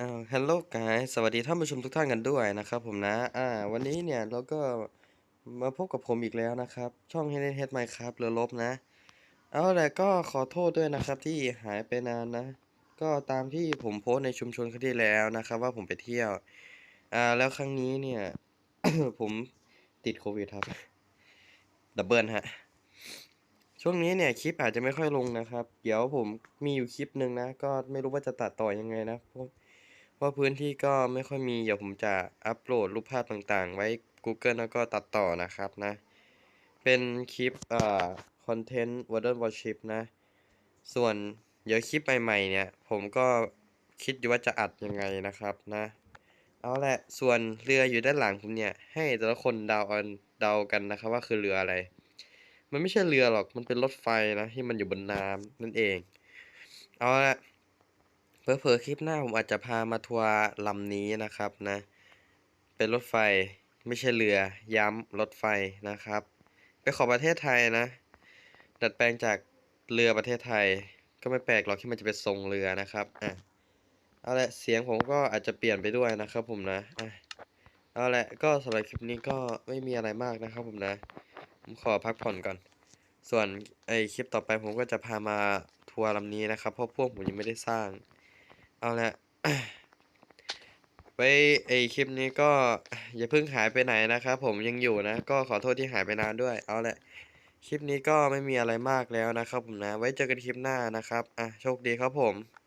อ้าวฮัลโหลไกด์สวัสดีท่านผู้ชมทุกท่านกันด้วยนะครับผมนะ อ่า วันนี้เนี่ยเราก็มาพบกับผมอีกแล้วนะครับ ช่อง h e a d Head Minecraft เรือลบนะ เอาแต่ก็ขอโทษด้วยนะครับที่หายไปนานนะ ก็ตามที่ผมโพสในชุมชนครั้งที่แล้วนะครับ ว่าผมไปเที่ยว อ่า แล้วครั้งนี้เนี่ย ผมติดโควิดครับ ดับเบิลฮะ ช่วงนี้เนี่ยคลิปอาจจะไม่ค่อยลงนะครับ เดี๋ยวผมมีอยู่คลิปหนึ่งนะ ก็ไม่รู้ว่าจะตัดต่อยังไงนะเพราะ เพราะพื้นที่ก็ไม่ค่อยมี เดี๋ยวผมจะอัปโหลดรูปภาพต่างๆ ไว้ Google แล้วก็ตัดต่อนะครับนะ เป็นคลิปอ่าคอนเทนต์ Warden Worship นะ ส่วนเดี๋ยวคลิปใหม่ๆเนี่ย ผมก็คิดอยู่ว่าจะอัดยังไงนะครับนะ เอาแหละส่วนเรืออยู่ด้านหลังผมเนี่ย ให้แต่ละคนเดาเอาเดากันนะครับว่าคือเรืออะไร มันไม่ใช่เรือหรอกมันเป็นรถไฟนะที่มันอยู่บนน้ำนั่นเอง เอาละ เผลอๆคลิปหน้าผมอาจจะพามาทัวร์ลำนี้นะครับนะ เป็นรถไฟไม่ใช่เรือย้ำรถไฟนะครับ ไปขอประเทศไทยนะ ดัดแปลงจากเรือประเทศไทย ก็ไม่แปลกหรอกที่มันจะเป็นทรงเรือนะครับอะเอาละเสียงผมก็อาจจะเปลี่ยนไปด้วยนะครับผมนะอะเอาละก็สำหรับคลิปนี้ก็ไม่มีอะไรมากนะครับผมนะ ผมขอพักผ่อนก่อน ส่วนไอคลิปต่อไปผมก็จะพามาทัวร์ลำนี้นะครับเพราะพวกผมยังไม่ได้สร้าง เอาละไว้ไอคลิปนี้ก็อย่าเพิ่งหายไปไหนนะครับผมยังอยู่นะ ก็ขอโทษที่หายไปนานด้วย เอาละคลิปนี้ก็ไม่มีอะไรมากแล้วนะครับผมนะ ไว้เจอกันคลิปหน้านะครับ อะโชคดีครับผม